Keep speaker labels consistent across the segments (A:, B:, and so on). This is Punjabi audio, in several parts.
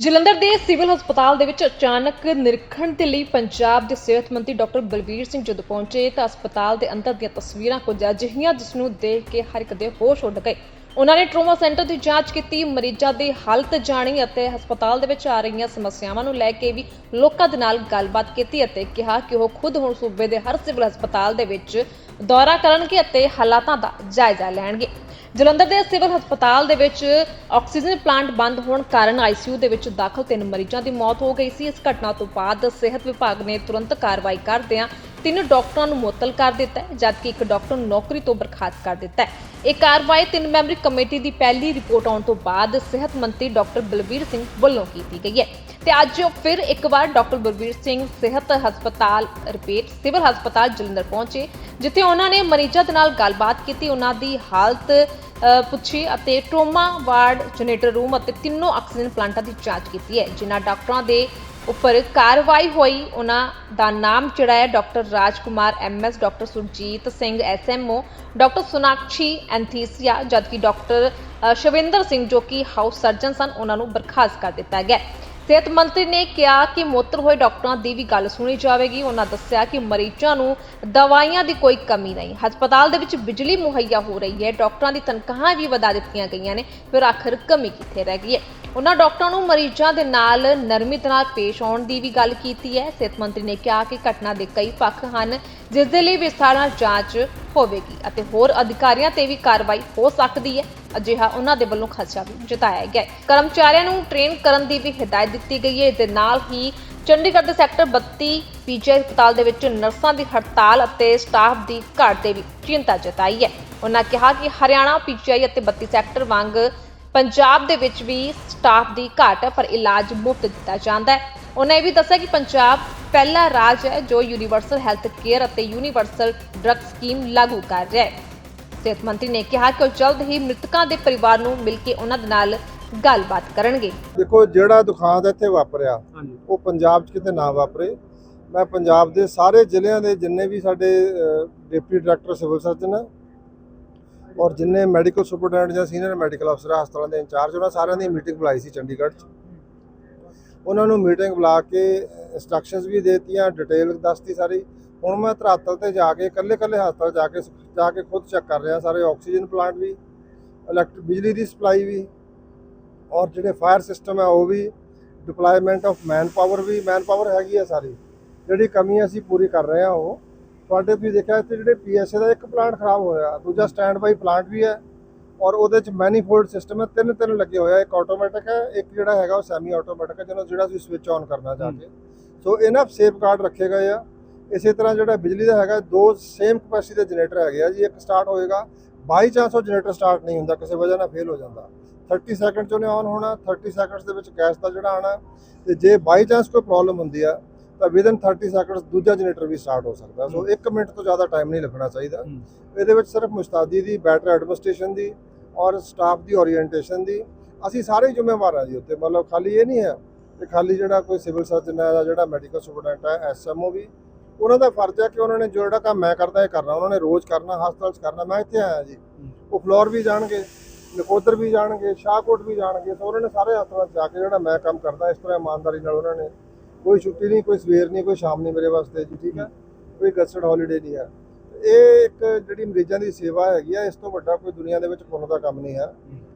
A: ਜਲੰਧਰ ਦੇ ਸਿਵਲ ਹਸਪਤਾਲ ਦੇ ਵਿੱਚ ਅਚਾਨਕ ਨਿਰੀਖਣ ਦੇ ਲਈ ਪੰਜਾਬ ਦੇ ਸਿਹਤ ਮੰਤਰੀ ਡਾਕਟਰ ਬਲਬੀਰ ਸਿੰਘ ਜਦੋਂ ਪਹੁੰਚੇ ਤਾਂ ਹਸਪਤਾਲ ਦੇ ਅੰਦਰ ਦੀਆਂ ਤਸਵੀਰਾਂ ਕੁਝ ਅਜਿਹੀਆਂ ਜਿਸ ਨੂੰ ਦੇਖ ਕੇ ਹਰ ਇੱਕ ਦੇ ਹੋਸ਼ ਉੱਡ ਗਏ। ਉਹਨਾਂ ਨੇ ਟਰੋਮਾ ਸੈਂਟਰ ਦੀ ਜਾਂਚ ਕੀਤੀ, ਮਰੀਜ਼ਾਂ ਦੀ ਹਾਲਤ ਜਾਣੀ ਅਤੇ ਹਸਪਤਾਲ ਦੇ ਵਿੱਚ ਆ ਰਹੀਆਂ ਸਮੱਸਿਆਵਾਂ ਨੂੰ ਲੈ ਕੇ ਵੀ ਲੋਕਾਂ ਦੇ ਨਾਲ ਗੱਲਬਾਤ ਕੀਤੀ ਅਤੇ ਕਿਹਾ ਕਿ ਉਹ ਖੁਦ ਹੁਣ ਸੂਬੇ ਦੇ ਹਰ ਸਿਵਲ ਹਸਪਤਾਲ ਦੇ ਵਿੱਚ ਦੌਰਾ ਕਰਨਗੇ ਅਤੇ ਹਾਲਾਤਾਂ ਦਾ ਜਾਇਜ਼ਾ ਲੈਣਗੇ। ਜਲੰਧਰ ਦੇ ਸਿਵਲ ਹਸਪਤਾਲ ਦੇ ਵਿੱਚ ਆਕਸੀਜਨ ਪਲਾਂਟ ਬੰਦ ਹੋਣ ਕਾਰਨ ਆਈਸੀਯੂ ਦੇ ਵਿੱਚ ਦਾਖਲ ਤਿੰਨ ਮਰੀਜ਼ਾਂ ਦੀ ਮੌਤ ਹੋ ਗਈ ਸੀ। ਇਸ ਘਟਨਾ ਤੋਂ ਬਾਅਦ ਸਿਹਤ ਵਿਭਾਗ ਨੇ ਤੁਰੰਤ ਕਾਰਵਾਈ ਕਰਦਿਆਂ ਤਿੰਨ ਡਾਕਟਰਾਂ ਨੂੰ ਮੁਅੱਤਲ ਕਰ ਦਿੱਤਾ ਹੈ, ਜਦਕਿ ਇੱਕ ਡਾਕਟਰ ਨੂੰ ਨੌਕਰੀ ਤੋਂ ਬਰਖਾਸਤ ਕਰ ਦਿੱਤਾ ਹੈ। ਇਹ ਕਾਰਵਾਈ ਤਿੰਨ ਮੈਂਬਰੀ ਕਮੇਟੀ ਦੀ ਪਹਿਲੀ ਰਿਪੋਰਟ ਆਉਣ ਤੋਂ ਬਾਅਦ ਸਿਹਤ ਮੰਤਰੀ ਡਾਕਟਰ ਬਲਬੀਰ ਸਿੰਘ ਵੱਲੋਂ ਕੀਤੀ ਗਈ ਹੈ। ਤੇ ਅੱਜ ਫਿਰ ਇੱਕ ਵਾਰ ਡਾਕਟਰ ਬਲਬੀਰ ਸਿੰਘ ਸਿਹਤ ਹਸਪਤਾਲ, ਰਿਪੇਟ ਸਿਵਲ ਹਸਪਤਾਲ ਜਲੰਧਰ ਪਹੁੰਚੇ, ਜਿੱਥੇ ਉਹਨਾਂ ਨੇ ਮਰੀਜ਼ਾਂ ਦੇ ਨਾਲ ਗੱਲਬਾਤ ਕੀਤੀ, ਉਹਨਾਂ ਦੀ ਹਾਲਤ ਪੁੱਛੀ ਅਤੇ ਟਰੋਮਾ ਵਾਰਡ ਜਨਰੇਟਰ ਰੂਮ ਅਤੇ ਤਿੰਨੋਂ ਆਕਸੀਜਨ ਪਲਾਂਟਾਂ ਦੀ ਜਾਂਚ ਕੀਤੀ ਹੈ, ਜਿਨ੍ਹਾਂ ਡਾਕਟਰਾਂ ਦੇ ਉੱਪਰ ਕਾਰਵਾਈ ਹੋਈ। ਉਹਨਾਂ ਦਾ ਨਾਮ ਜਿਹੜਾ ਹੈ doctor Rajkumar MS doctor Surjit Singh SMO doctor Sunakshi anaesthesia, ਜਦਕਿ ਡਾਕਟਰ ਸ਼ਵਿੰਦਰ ਸਿੰਘ ਜੋ ਕਿ ਹਾਊਸ ਸਰਜਨ ਸਨ, ਉਹਨਾਂ ਨੂੰ ਬਰਖਾਸਤ ਕਰ ਦਿੱਤਾ ਗਿਆ। ਸਿਹਤ ਮੰਤਰੀ ਨੇ ਕਿਹਾ ਕਿ ਮੋਤਰ ਹੋਏ ਡਾਕਟਰਾਂ ਦੀ ਵੀ ਗੱਲ ਸੁਣੀ ਜਾਵੇਗੀ। ਉਹਨਾਂ ਦੱਸਿਆ ਕਿ ਮਰੀਜ਼ਾਂ ਨੂੰ ਦਵਾਈਆਂ ਦੀ ਕੋਈ ਕਮੀ ਨਹੀਂ। ਹਸਪਤਾਲ ਦੇ ਵਿੱਚ ਬਿਜਲੀ ਮੁਹੱਈਆ ਹੋ ਰਹੀ ਹੈ। ਡਾਕਟਰਾਂ ਦੀ ਤਨਖਾਹਾਂ ਵੀ ਵਧਾ ਦਿੱਤੀਆਂ ਗਈਆਂ ਨੇ, ਫਿਰ ਆਖਰ ਕਮੀ ਕਿੱਥੇ ਰਹਿ ਗਈ ਹੈ? ਉਹਨਾਂ ਡਾਕਟਰਾਂ ਨੂੰ ਮਰੀਜ਼ਾਂ ਦੇ ਨਾਲ ਨਰਮੀ ਦੇ ਨਾਲ ਪੇਸ਼ ਆਉਣ ਦੀ ਵੀ ਗੱਲ ਕੀਤੀ ਹੈ। ਸਿਹਤ ਮੰਤਰੀ ਨੇ ਕਿਹਾ ਕਿ ਘਟਨਾ ਦੇ ਕਈ ਪੱਖ ਹਨ, ਜਿਸ ਦੇ ਲਈ ਵਿਸਥਾਰ ਨਾਲ ਜਾਂਚ ਹੋਵੇਗੀ ਅਤੇ ਹੋਰ ਅਧਿਕਾਰੀਆਂ ਤੇ ਵੀ ਕਾਰਵਾਈ ਹੋ ਸਕਦੀ ਹੈ। ਅਜਿਹਾ ਉਹਨਾਂ ਦੇ ਵੱਲੋਂ ਖਦਸ਼ਾ ਵੀ ਜਤਾਇਆ ਗਿਆ ਹੈ। ਕਰਮਚਾਰੀਆਂ ਨੂੰ ਟ੍ਰੇਨ ਕਰਨ ਦੀ ਵੀ ਹਦਾਇਤ ਦਿੱਤੀ ਗਈ ਹੈ। ਇਸ ਨਾਲ ਹੀ ਚੰਡੀਗੜ੍ਹ ਦੇ ਸੈਕਟਰ 32 ਪੀਜੀਆਈ ਹਸਪਤਾਲ ਦੇ ਵਿੱਚ ਨਰਸਾਂ ਦੀ ਹੜਤਾਲ ਅਤੇ ਸਟਾਫ ਦੀ ਘਾਟ ਤੇ ਵੀ ਚਿੰਤਾ ਜਤਾਈ ਹੈ। ਉਹਨਾਂ ਕਿਹਾ ਕਿ ਹਰਿਆਣਾ ਪੀਜੀਆਈ ਅਤੇ 32 ਸੈਕਟਰ ਵਾਂਗ ਪੰਜਾਬ ਦੇ ਵਿੱਚ ਵੀ ਸਟਾਫ ਦੀ ਘਾਟ ਹੈ, ਪਰ ਇਲਾਜ ਮੁਫਤ ਦਿੱਤਾ ਜਾਂਦਾ ਹੈ। ਉਹਨਾਂ ਇਹ ਵੀ ਦੱਸਿਆ ਕਿ ਪੰਜਾਬ ਪਹਿਲਾ ਰਾਜ ਹੈ ਜੋ ਯੂਨੀਵਰਸਲ ਹੈਲਥ ਕੇਅਰ ਅਤੇ ਯੂਨੀਵਰਸਲ ਡਰੱਗ ਸਕੀਮ ਲਾਗੂ ਕਰ ਰਿਹਾ ਹੈ। ਸਿਹਤ ਮੰਤਰੀ ਨੇ ਕਿਹਾ ਕਿ ਉਹ ਜਲਦ ਹੀ ਮ੍ਰਿਤਕਾਂ ਦੇ ਪਰਿਵਾਰ ਨੂੰ ਮਿਲ ਕੇ ਉਹਨਾਂ ਦੇ ਨਾਲ ਗੱਲਬਾਤ ਕਰਨਗੇ।
B: ਦੇਖੋ ਜਿਹੜਾ ਦੁਖਾਂਤ ਇੱਥੇ ਵਾਪਰਿਆ ਉਹ ਪੰਜਾਬ 'ਚ ਕਿਤੇ ਨਾ ਵਾਪਰੇ। ਮੈਂ ਪੰਜਾਬ ਦੇ ਸਾਰੇ ਜ਼ਿਲ੍ਹਿਆਂ ਦੇ ਜਿੰਨੇ ਵੀ ਸਾਡੇ ਡਿਪਟੀ ਡਾਇਰੈਕਟਰ ਸਿਵਲ ਸਰਜਨ ਆ ਔਰ ਜਿੰਨੇ ਮੈਡੀਕਲ ਸੁਪਰਡੈਂਟ ਜਾਂ ਸੀਨੀਅਰ ਮੈਡੀਕਲ ਅਫਸਰ ਹਸਪਤਾਲਾਂ ਦੇ ਇੰਚਾਰਜ ਉਹਨਾਂ ਸਾਰਿਆਂ ਦੀ ਮੀਟਿੰਗ ਬੁਲਾਈ ਸੀ ਚੰਡੀਗੜ੍ਹ 'ਚ। ਉਹਨਾਂ ਨੂੰ ਮੀਟਿੰਗ ਬੁਲਾ ਕੇ ਇਨਸਟਰਕਸ਼ਨਸ ਵੀ ਦੇਤੀਆਂ ਡਿਟੇਲ ਦੱਸਤੀ ਸਾਰੀ। ਹੁਣ ਮੈਂ ਧਰਾਤਲ ਤੇ ਜਾ ਕੇ ਇਕੱਲੇ ਇਕੱਲੇ ਹਸਪਤਾਲ ਜਾ ਕੇ ਜਾ ਕੇ ਖੁਦ ਚੈੱਕ ਕਰ ਰਿਹਾ, ਸਾਰੇ ਆਕਸੀਜਨ ਪਲਾਂਟ ਵੀ ਇਲੈਕਟ੍ਰਿਕ ਬਿਜਲੀ ਦੀ ਸਪਲਾਈ ਵੀ, ਔਰ ਜਿਹੜੇ ਫਾਇਰ ਸਿਸਟਮ ਹੈ, ਉਹ ਵੀ ਡਿਪਲੋਇਮੈਂਟ ਆਫ ਮੈਨ ਪਾਵਰ ਵੀ ਮੈਨ ਪਾਵਰ ਹੈਗੀ ਹੈ ਸਾਰੀ। ਜਿਹੜੀ ਕਮੀ ਅਸੀਂ ਪੂਰੀ ਕਰ ਰਹੇ ਹਾਂ ਉਹ। ਤੁਹਾਡੇ ਵੀ ਦੇਖਿਆ, ਇੱਥੇ ਜਿਹੜੇ ਪੀਐਸਏ ਦਾ ਇੱਕ ਪਲਾਂਟ ਖਰਾਬ ਹੋਇਆ, ਦੂਜਾ ਸਟੈਂਡ ਬਾਈ ਪਲਾਂਟ ਵੀ ਹੈ। ਔਰ ਉਹਦੇ ਚ ਮੈਨੀਫੋਲਡ ਸਿਸਟਮ ਹੈ ਤਿੰਨ ਤਿੰਨ ਲੱਗੇ ਹੋਇਆ ਇੱਕ ਆਟੋਮੈਟਿਕ ਹੈ ਇੱਕ ਜਿਹੜਾ ਹੈਗਾ ਉਹ ਸੈਮੀ ਆਟੋਮੈਟਿਕ ਹੈ ਜਿਹਨੂੰ ਜਿਹੜਾ ਤੁਸੀਂ ਸਵਿਚ ਆਨ ਕਰਨਾ ਜਾ ਕੇ। ਸੋ ਇਹਨਾਂ ਸੇਫ ਗਾਰਡ ਰੱਖੇ ਗਏ ਆ। ਇਸੇ ਤਰ੍ਹਾਂ ਜਿਹੜਾ ਬਿਜਲੀ ਦਾ ਹੈਗਾ ਦੋ ਸੇਮ ਕਪੈਸਿਟੀ ਦੇ ਜਨਰੇਟਰ ਹੈਗੇ ਆ ਜੀ। ਇੱਕ ਸਟਾਰਟ ਹੋਏਗਾ ਬਾਈ ਚਾਂਸ ਉਹ ਜਨਰੇਟਰ ਸਟਾਰਟ ਨਹੀਂ ਹੁੰਦਾ ਕਿਸੇ ਵਜ੍ਹਾ ਨਾਲ ਫੇਲ ਹੋ ਜਾਂਦਾ। 30 ਸੈਕਿੰਡ ਚ ਉਹਨੇ ਆਨ ਹੋਣਾ 30 ਸੈਕਿੰਡਸ ਦੇ ਵਿੱਚ ਗੈਸ ਦਾ ਜਿਹੜਾ ਆਣਾ ਤੇ ਜੇ ਬਾਈ ਚਾਂਸ ਕੋਈ ਪ੍ਰੋਬਲਮ ਹੁੰਦੀ ਆ ਤਾਂ ਵਿਦਨ 30 ਸੈਕਿੰਡਸ ਦੂਜਾ ਜਨਰੇਟਰ ਵੀ ਸਟਾਰਟ ਹੋ ਸਕਦਾ। ਸੋ 1 ਮਿੰਟ ਤੋਂ ਜ਼ਿਆਦਾ ਟਾਈਮ ਨਹੀਂ ਲੱਗਣਾ ਚਾਹੀਦਾ। ਇਹਦੇ ਵਿੱਚ ਸਿਰਫ ਮੁਸਤਾਦੀ ਦੀ ਬੈਟਰ ਐਡਮਿਨਿਸਟ੍ਰੇਸ਼ਨ ਦੀ ਔਰ ਸਟਾਫ ਦੀ ਓਰੀਐਂਟੇਸ਼ਨ ਦੀ। ਅਸੀਂ ਸਾਰੇ ਜ਼ਿੰਮੇਵਾਰ ਹਾਂ ਜੀ ਉੱਤੇ। ਮਤਲਬ ਖਾਲੀ ਇਹ ਨਹੀਂ ਹੈ ਕਿ ਖਾਲੀ ਜਿਹੜਾ ਕੋਈ ਸਿਵਲ ਸਰਜਨ ਹੈ ਜਿਹੜਾ ਮੈਡੀਕਲ ਸੁਪਰਡੈਂਟ ਹੈ ਐਸਐਮਓ ਵੀ ਉਹਨਾਂ ਦਾ ਫਰਜ਼ ਹੈ ਕਿ ਉਹਨਾਂ ਨੇ ਜਿਹੜਾ ਕੰਮ ਮੈਂ ਕਰਦਾ ਇਹ ਕਰਨਾ। ਉਹਨਾਂ ਨੇ ਰੋਜ਼ ਕਰਨਾ ਹਸਪਤਾਲ 'ਚ ਕਰਨਾ। ਮੈਂ ਇੱਥੇ ਆਇਆ ਜੀ। ਉਹ ਫਲੋਰ ਵੀ ਜਾਣਗੇ ਨਕੋਦਰ ਵੀ ਜਾਣਗੇ ਸ਼ਾਹਕੋਟ ਵੀ ਜਾਣਗੇ। ਸੋ ਉਹਨਾਂ ਨੇ ਸਾਰੇ ਹਸਪਤਾਲਾਂ 'ਚ ਜਾ ਕੇ ਜਿਹੜਾ ਮੈਂ ਕੰਮ ਕਰਦਾ ਇਸ ਤਰ੍ਹਾਂ ਇਮਾਨਦਾਰੀ ਨਾਲ ਉਹਨਾਂ ਨੇ ਕੋਈ ਛੁੱਟੀ ਨਹੀਂ ਕੋਈ ਸਵੇਰ ਨਹੀਂ ਕੋਈ ਸ਼ਾਮ ਨਹੀਂ ਮੇਰੇ ਵਾਸਤੇ ਜੀ ਠੀਕ ਹੈ? ਕੋਈ ਗਸਟਡ ਹੌਲੀਡੇ ਨਹੀਂ ਹੈ। ਇਹ ਇੱਕ ਜਿਹੜੀ ਮਰੀਜ਼ਾਂ ਦੀ ਸੇਵਾ ਹੈਗੀ ਆ ਇਸ ਤੋਂ ਵੱਡਾ ਕੋਈ ਦੁਨੀਆ ਦੇ ਵਿੱਚ ਪੁੰਨ ਦਾ ਕੰਮ ਨਹੀਂ ਹੈ।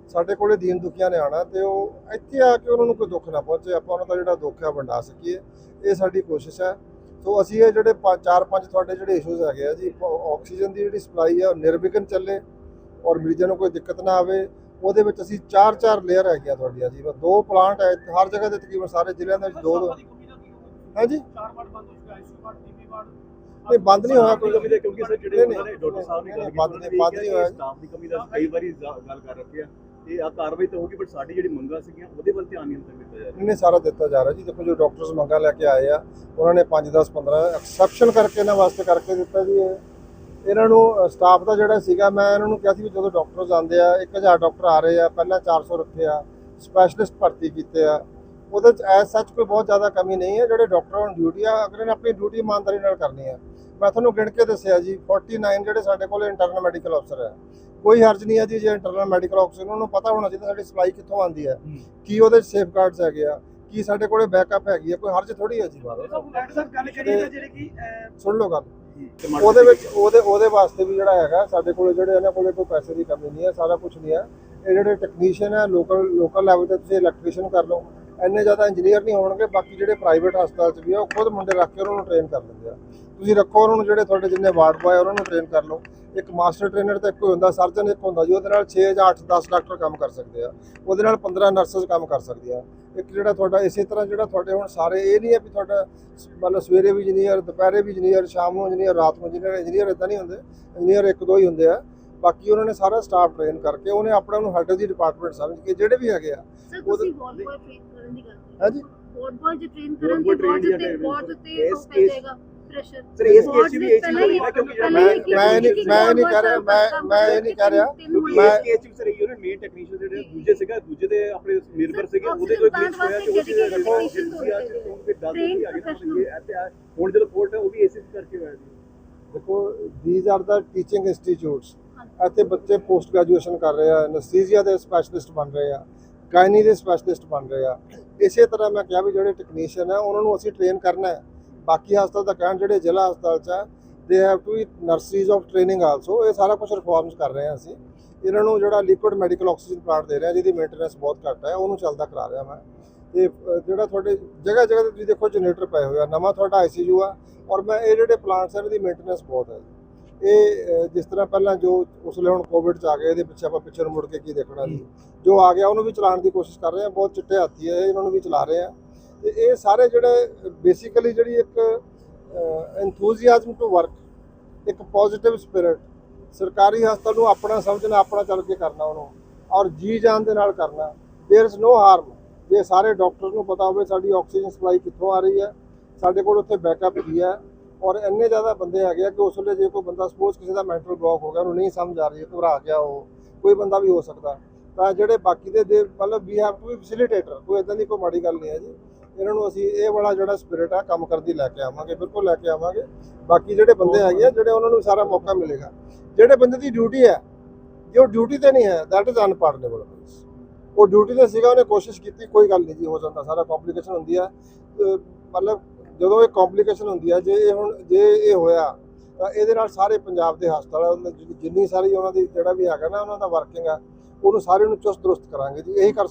B: ਸਾਡੇ ਕੋਲੇ ਦੀਨ ਦੁਖੀਆਂ ਨੇ ਆਣਾ ਤੇ ਉਹ ਇੱਥੇ ਆ ਕੇ ਉਹਨਾਂ ਨੂੰ ਕੋਈ ਦੁੱਖ ਨਾ ਪਹੁੰਚੇ ਆਪਾਂ ਉਹਨਾਂ ਦਾ ਜਿਹੜਾ ਦੁੱਖ ਹੈ ਵੰਡਾ ਸਕੀਏ। ਇਹ ਸਾਡੀ ਕੋਸ਼ਿਸ਼ ਹੈ। ਸੋ ਅਸੀਂ ਇਹ ਜਿਹੜੇ ਚਾਰ ਪੰਜ ਤੁਹਾਡੇ ਜਿਹੜੇ ਇਸ਼ੂਜ਼ ਹੈਗੇ ਆ ਜੀ ਆਕਸੀਜਨ ਦੀ ਜਿਹੜੀ ਸਪਲਾਈ ਹੈ ਉਹ ਨਿਰਵਿਘਨ ਚੱਲੇ ਔਰ ਮਰੀਜ਼ਾਂ ਨੂੰ ਕੋਈ ਦਿੱਕਤ ਨਾ ਆਵੇ ਉਹਦੇ ਵਿੱਚ ਅਸੀਂ ਚਾਰ ਚਾਰ ਲੇਅਰ ਹੈਗੀਆਂ ਤੁਹਾਡੀਆਂ ਜੀ। ਦੋ ਪਲਾਂਟ ਹੈ ਹਰ ਜਗ੍ਹਾ ਤੇ ਤਕਰੀਬਨ ਸਾਰੇ ਜ਼ਿਲ੍ਹਿਆਂ ਦੇ ਵਿੱਚ ਦੋ ਦੋ ਹਾਂਜੀ
C: ਚਾਰ ਵਾਰਡ ਬੰਦ ਹੋ ਚੁੱਕਾ ਆਈਸੀਯੂ ਵਾਰਡ ਟੀਵੀ ਵਾਰਡ
B: ਨਹੀਂ ਬੰਦ ਨਹੀਂ ਹੋਇਆ ਕੋਈ।
C: ਕਮੀ ਦਾ ਕਿਉਂਕਿ ਸਰ ਜਿਹੜੇ ਉਹਨਾਂ ਨੇ ਡਾਕਟਰ ਸਾਹਿਬ ਨੇ ਗੱਲ
B: ਨਹੀਂ, ਬੰਦ ਨਹੀਂ- ਬੰਦ ਨਹੀਂ ਹੋਇਆ।
C: ਸਟਾਫ ਦੀ ਕਮੀ ਦਾ ਕਈ ਵਾਰੀ ਗੱਲ ਕਰ ਰੱਖੀ ਆ। ਇਹ ਆ ਕਾਰਵਾਈ ਤਾਂ ਹੋਗੀ ਬਟ ਸਾਡੀ ਜਿਹੜੀ ਮੰਗਾਂ ਸੀਗੀਆਂ ਉਹਦੇ ਵੱਲ ਧਿਆਨ ਨਹੀਂ ਦਿੱਤਾ ਜਾ ਰਿਹਾ।
B: ਇਹਨੇ ਸਾਰਾ ਦਿੱਤਾ ਜਾ ਰਿਹਾ ਜੀ। ਦੇਖੋ ਜੋ ਡਾਕਟਰਸ ਮੰਗਾ ਲੈ ਕੇ ਆਏ ਆ ਉਹਨਾਂ ਨੇ 5 10 15 ਐਕਸੈਪਸ਼ਨ ਕਰਕੇ ਇਹਨਾਂ ਵਾਸਤੇ ਕਰਕੇ ਦਿੱਤਾ ਜੀ ਇਹ। ਇਹਨਾਂ ਨੂੰ ਸਟਾਫ ਦਾ ਜਿਹੜਾ ਸੀਗਾ ਮੈਂ ਇਹਨਾਂ ਨੂੰ ਕਿਹਾ ਸੀ ਵੀ ਜਦੋਂ ਡਾਕਟਰਸ ਆਉਂਦੇ ਆ 1000 ਡਾਕਟਰ ਆ ਰਹੇ ਆ ਪਹਿਲਾਂ 400 ਰੱਖੇ ਆ ਸਪੈਸ਼ਲਿਸਟ ਭਰਤੀ ਕੀਤੇ ਆ। ਉਹਦੇ ਚ ਐਸ ਸੱਚ ਕੋਈ ਬਹੁਤ ਜ਼ਿਆਦਾ ਕਮੀ ਨਹੀਂ ਹੈ। ਜਿਹੜੇ ਡਾਕਟਰ ਔਨ ਡਿਊਟੀ ਆ ਅਗਲੇ ਨੇ ਆਪਣੀ ਡਿਊਟੀ ਇਮਾਨਦਾਰੀ ਨਾਲ ਕਰਨੀ ਆ। ਮੈਂ ਤੁਹਾਨੂੰ ਗਿਣ ਕੇ ਦੱਸਿਆ ਜੀ 49 ਜਿਹੜੇ ਸਾਡੇ ਕੋਲ ਇੰਟਰਨਲ ਮੈਡੀਕਲ ਅਫਸਰ ਹੈ। ਕੋਈ ਹਰਜ ਨਹੀਂ ਹੈ ਜੀ ਜੇ ਇੰਟਰਨਲ ਮੈਡੀਕਲ ਅਫਸਰ ਉਹਨਾਂ ਨੂੰ ਪਤਾ ਹੋਣਾ ਚਾਹੀਦਾ ਸਾਡੀ ਸਪਲਾਈ ਕਿੱਥੋਂ ਆਉਂਦੀ ਹੈ ਕੀ ਉਹਦੇ ਸੇਫਗਾਰਡਸ ਹੈਗੇ ਆ ਕੀ ਸਾਡੇ ਕੋਲੇ ਬੈਕਅਪ ਹੈਗੀ ਹੈ ਕੋਈ ਹਰਜ ਥੋੜੀ ਹੈ ਜੀ? ਸੁਣ ਲਓ ਗੱਲ। ਉਹਦੇ ਵਿੱਚ ਉਹਦੇ ਉਹਦੇ ਵਾਸਤੇ ਵੀ ਜਿਹੜਾ ਹੈਗਾ ਸਾਡੇ ਕੋਲੇ ਜਿਹੜੇ ਇਹਨਾਂ ਕੋਲੇ ਕੋਈ ਪੈਸੇ ਦੀ ਕਮੀ ਨਹੀਂ ਹੈ ਸਾਰਾ ਕੁਝ ਨਹੀਂ ਹੈ। ਇਹ ਜਿਹੜੇ ਟੈਕਨੀਸ਼ੀਅਨ ਹੈ ਲੋਕਲ ਲੋਕਲ ਲੈਵਲ ਤੇ ਤੁਸੀਂ ਇਲੈਕਟ੍ਰੀਸ਼ੀਅਨ ਕਰ ਲਓ। ਇੰਨੇ ਜ਼ਿਆਦਾ ਇੰਜੀਨੀਅਰ ਨਹੀਂ ਹੋਣਗੇ ਬਾਕੀ ਜਿਹੜੇ ਪ੍ਰਾਈਵੇਟ ਹਸਪਤਾਲ 'ਚ ਵੀ ਆ ਉਹ ਖੁਦ ਮੁੰਡੇ ਰੱਖ ਕੇ ਉਹਨਾਂ ਨੂੰ ਟ੍ਰੇਨ ਕਰ ਦਿੰਦੇ ਆ। ਤੁਸੀਂ ਰੱਖੋ ਉਹਨਾਂ ਨੂੰ ਜਿਹੜੇ ਤੁਹਾਡੇ ਜਿੰਨੇ ਵਾਰਡ ਬॉय ਉਹਨਾਂ ਨੂੰ ਟ੍ਰੇਨ ਕਰ ਲਓ। ਇੱਕ ਮਾਸਟਰ ਟ੍ਰੇਨਰ ਤਾਂ ਇੱਕੋ ਹੁੰਦਾ ਸਰਜਨ ਇੱਕ ਹੁੰਦਾ ਜੀ ਉਹਦੇ ਨਾਲ 6 ਜਾਂ 8 10 ਡਾਕਟਰ ਕੰਮ ਕਰ ਸਕਦੇ ਆ। ਉਹਦੇ ਨਾਲ 15 ਨਰਸਸ ਕੰਮ ਕਰ ਸਕਦੇ ਆ। ਇੱਕ ਜਿਹੜਾ ਤੁਹਾਡਾ ਇਸੇ ਤਰ੍ਹਾਂ ਜਿਹੜਾ ਤੁਹਾਡੇ ਹੁਣ ਸਾਰੇ ਇਹ ਨਹੀਂ ਹੈ ਵੀ ਤੁਹਾਡਾ ਮਤਲਬ ਸਵੇਰੇ ਵੀ ਇੰਜੀਨੀਅਰ ਦੁਪਹਿਰੇ ਵੀ ਇੰਜੀਨੀਅਰ ਸ਼ਾਮ ਨੂੰ ਇੰਜੀਨੀਅਰ ਰਾਤ ਨੂੰ ਇੰਜੀਨੀਅਰ ਇੰਜੀਨੀਅਰ ਇਦਾਂ ਨਹੀਂ ਹੁੰਦੇ। ਇੰਜੀਨੀਅਰ ਇੱਕ ਦੋ ਹੀ ਹੁੰਦੇ ਆ। ਬਾਕੀ ਉਹਨਾਂ ਨੇ ਸਾਰਾ ਸਟਾਫ ਟ੍ਰੇਨ ਕਰਕੇ ਉਹਨੇ ਆਪਣਾ ਉਹਨੂੰ ਹੈਡ ਦੀ ਡਿਪਾਰਟਮੈਂਟ ਸਮਝ ਕੇ ਜਿਹੜੇ ਵੀ ਹੈਗੇ ਆ ਉਹ
D: ਹਾਂਜੀ ਬੋਰਡ ਬੋਰਡ ਟ੍ਰੇਨ ਕਰਨ ਦੀ ਗੱਲ
B: ਹਾਂਜੀ?
D: ਬੋਰਡ ਬੋਰਡ ਟ੍ਰੇਨ
C: ਹੋ
D: ਜਾਏਗਾ। ਪ੍ਰੈਸ਼ਰ
C: ਸਰ ਇਸ ਕੇਸ ਵੀ ਜਿਹੜਾ
B: ਮੈਂ ਮੈਂ ਨਹੀਂ ਕਹਿ ਰਿਹਾ ਮੈਂ ਮੈਂ ਇਹ ਨਹੀਂ ਕਹਿ ਰਿਹਾ। ਮੈਂ-
C: ਇਸ ਕੇਸ 'ਚ ਵੀ ਸਰ ਉਹਨੇ ਮੇਨ ਟੈਕਨੀਸ਼ੀਅਨ ਜਿਹੜੇ ਦੂਜੇ ਸੀਗਾ ਦੂਜੇ ਦੇ ਆਪਣੇ ਨਿਰਭਰ ਸੀਗੇ ਉਹਦੇ ਕੋਈ ਗਲਿਚ ਹੋਇਆ ਕਿ ਉਹ ਜਿਹੜਾ ਤੋਂ ਫਿਰ ਦੱਸ ਆਗੇ ਨਾ ਇਹ ਇੱਥੇ ਆ। ਹੁਣ ਜਦੋਂ ਕੋਰਟ ਹੈ ਉਹ ਵੀ ਇਸੇ ਕਰਕੇ ਹੋਇਆ ਜੀ
B: ਦੇਖੋ ਥੀਸ ਆਰ ਦਾ ਟੀਚਿੰਗ ਇੰਸਟੀਚਿਊਟਸ ਇੱਥੇ ਬੱਚੇ ਪੋਸਟ ਗ੍ਰੈਜੂਏਸ਼ਨ ਕਰ ਰਹੇ ਆ ਐਨਸਥੀਸੀਆ ਦੇ ਸਪੈਸ਼ਲਿਸਟ ਬਣ ਰਹੇ ਆ ਗਾਇਨੀ ਦੇ ਸਪੈਸ਼ਲਿਸਟ ਬਣ ਰਹੇ ਆ। ਇਸੇ ਤਰ੍ਹਾਂ ਮੈਂ ਕਿਹਾ ਵੀ ਜਿਹੜੇ ਟੈਕਨੀਸ਼ੀਅਨ ਆ ਉਹਨਾਂ ਨੂੰ ਅਸੀਂ ਟ੍ਰੇਨ ਕਰਨਾ ਹੈ। ਬਾਕੀ ਹਸਪਤਾਲ ਦਾ ਕਹਿਣ ਜਿਹੜੇ ਜ਼ਿਲ੍ਹਾ ਹਸਪਤਾਲ ਚ ਆ ਦੇ have to nurseries of training also ਇਹ ਸਾਰਾ ਕੁਝ ਰਿਫਾਰਮਸ ਕਰ ਰਹੇ ਹਾਂ ਅਸੀਂ। ਇਹਨਾਂ ਨੂੰ ਜਿਹੜਾ ਲਿਕੁਇਡ ਮੈਡੀਕਲ ਆਕਸੀਜਨ ਪਲਾਂਟ ਦੇ ਰਿਹਾ ਜਿਹਦੀ ਮੇਨਟੇਨੈਂਸ ਬਹੁਤ ਘੱਟ ਹੈ, ਉਹਨੂੰ ਚੱਲਦਾ ਕਰਾ ਰਿਹਾ ਮੈਂ। ਤੇ ਜਿਹੜਾ ਤੁਹਾਡੇ ਜਗ੍ਹਾ ਜਗ੍ਹਾ ਤੇ ਤੁਸੀਂ ਦੇਖੋ ਜਨਰੇਟਰ ਪਏ ਹੋਏ ਆ, ਨਵਾਂ ਤੁਹਾਡਾ ਆਈਸੀਯੂ ਆ, ਔਰ ਮੈਂ ਇਹ ਜਿਹੜੇ ਪਲਾਂਟਸ ਆ ਇਹਨਾਂ ਦੀ ਮੇਨਟੇਨੈਂਸ ਬਹੁਤ ਹੈ। ਇਹ ਜਿਸ ਤਰ੍ਹਾਂ ਪਹਿਲਾਂ ਜੋ ਉਸ ਵੇਲੇ ਹੁਣ ਕੋਵਿਡ ਚ ਆ ਗਏ, ਇਹਦੇ ਪਿੱਛੇ ਆਪਾਂ ਪਿੱਛੇ ਨੂੰ ਮੁੜ ਕੇ ਕੀ ਦੇਖਣਾ ਸੀ ਜੋ ਆ ਗਿਆ, ਉਹਨੂੰ ਵੀ ਚਲਾਉਣ ਦੀ ਕੋਸ਼ਿਸ਼ ਕਰ ਰਹੇ ਆ ਬਹੁਤ ਚਿੱਟੇ ਹਾਥੀ ਹੈ ਇਹਨਾਂ ਨੂੰ ਵੀ ਚਲਾ ਰਹੇ ਆ ਤੇ ਇਹ ਸਾਰੇ ਜਿਹੜੇ ਬੇਸਿਕਲੀ ਜਿਹੜੀ ਇੱਕ ਐਨਥੂਸੀਆਜ਼ਮ ਟੂ ਵਰਕ ਇੱਕ ਪੋਜ਼ਿਟਿਵ ਸਪਿਰਿਟ ਸਰਕਾਰੀ ਹਸਪਤਾਲ ਨੂੰ ਆਪਣਾ ਸਮਝਣਾ ਆਪਣਾ ਚੱਲ ਕੇ ਕਰਨਾ ਉਹਨੂੰ ਔਰ ਜੀ ਜਾਨ ਦੇ ਨਾਲ ਕਰਨਾ देयर इज नो ਹਾਰਮ ਜੇ ਸਾਰੇ ਡਾਕਟਰ ਨੂੰ ਪਤਾ ਹੋਵੇ ਸਾਡੀ ਆਕਸੀਜਨ ਸਪਲਾਈ ਕਿੱਥੋਂ ਆ ਰਹੀ ਹੈ ਸਾਡੇ ਕੋਲ ਉੱਥੇ ਬੈਕਅਪ ਕੀ ਹੈ ਔਰ ਇੰਨੇ ਜ਼ਿਆਦਾ ਬੰਦੇ ਹੈਗੇ ਆ ਕਿ ਉਸ ਵੇਲੇ ਜੇ ਕੋਈ ਬੰਦਾ ਸਪੋਜ਼ ਕਿਸੇ ਦਾ ਮੈਂਟਲ ਬਲੌਕ ਹੋ ਗਿਆ ਉਹਨੂੰ ਨਹੀਂ ਸਮਝ ਆ ਰਹੀ ਘਬਰਾ ਗਿਆ ਉਹ ਕੋਈ ਬੰਦਾ ਵੀ ਹੋ ਸਕਦਾ ਤਾਂ ਜਿਹੜੇ ਬਾਕੀ ਦੇ ਦੇ ਮਤਲਬ we have to be facilitator ਕੋਈ ਇਦਾਂ ਦੀ ਕੋਈ ਮਾੜੀ ਗੱਲ ਨਹੀਂ ਹੈ ਜੀ ਇਹਨਾਂ ਨੂੰ ਅਸੀਂ ਇਹ ਵਾਲਾ ਜਿਹੜਾ ਸਪਿਰਿਟ ਆ ਕੰਮ ਕਰਦੀ ਲੈ ਕੇ ਆਵਾਂਗੇ ਬਿਲਕੁਲ ਲੈ ਕੇ ਆਵਾਂਗੇ। ਬਾਕੀ ਜਿਹੜੇ ਬੰਦੇ ਹੈਗੇ ਆ ਜਿਹੜੇ ਉਹਨਾਂ ਨੂੰ ਸਾਰਾ ਮੌਕਾ ਮਿਲੇਗਾ। ਜਿਹੜੇ ਬੰਦੇ ਦੀ ਡਿਊਟੀ ਹੈ ਜੇ ਉਹ ਡਿਊਟੀ ਤੇ ਨਹੀਂ ਹੈ ਦੈਟ ਇਜ਼ ਅਨਪਾਰਡਨੇਬਲ ਉਹ ਡਿਊਟੀ ਤੇ ਸੀਗਾ ਉਹਨੇ ਕੋਸ਼ਿਸ਼ ਕੀਤੀ ਕੋਈ ਗੱਲ ਨਹੀਂ ਜੀ ਹੋ ਜਾਂਦਾ ਸਾਰਾ ਕੰਪਲਿਕੇਸ਼ਨ ਹੁੰਦੀ ਅਹ ਮਤਲਬ ਜਦੋਂ ਇਹ ਕੰਪਲਿਕੇਸ਼ਨ ਹੁੰਦੀ ਹੈ ਜੇ ਇਹ ਹੁਣ ਜੇ ਇਹ ਹੋਇਆ ਤਾਂ ਇਹਦੇ ਨਾਲ ਸਾਰੇ ਪੰਜਾਬ ਦੇ ਹਸਪਤਾਲ ਜਿੰਨੀ ਸਾਰੀ ਉਹਨਾਂ ਦੀ ਜਿਹੜਾ ਵੀ ਹੈਗਾ ਨਾ ਉਹਨਾਂ ਦਾ ਵਰਕਿੰਗ ਆ ਉਹਨੂੰ ਸਾਰੇ ਨੂੰ ਚੁਸਤ ਦਰੁਸਤ ਕਰਾਂਗੇ ਜੀ ਇਹੀ ਕਰ ਸਕਦੇ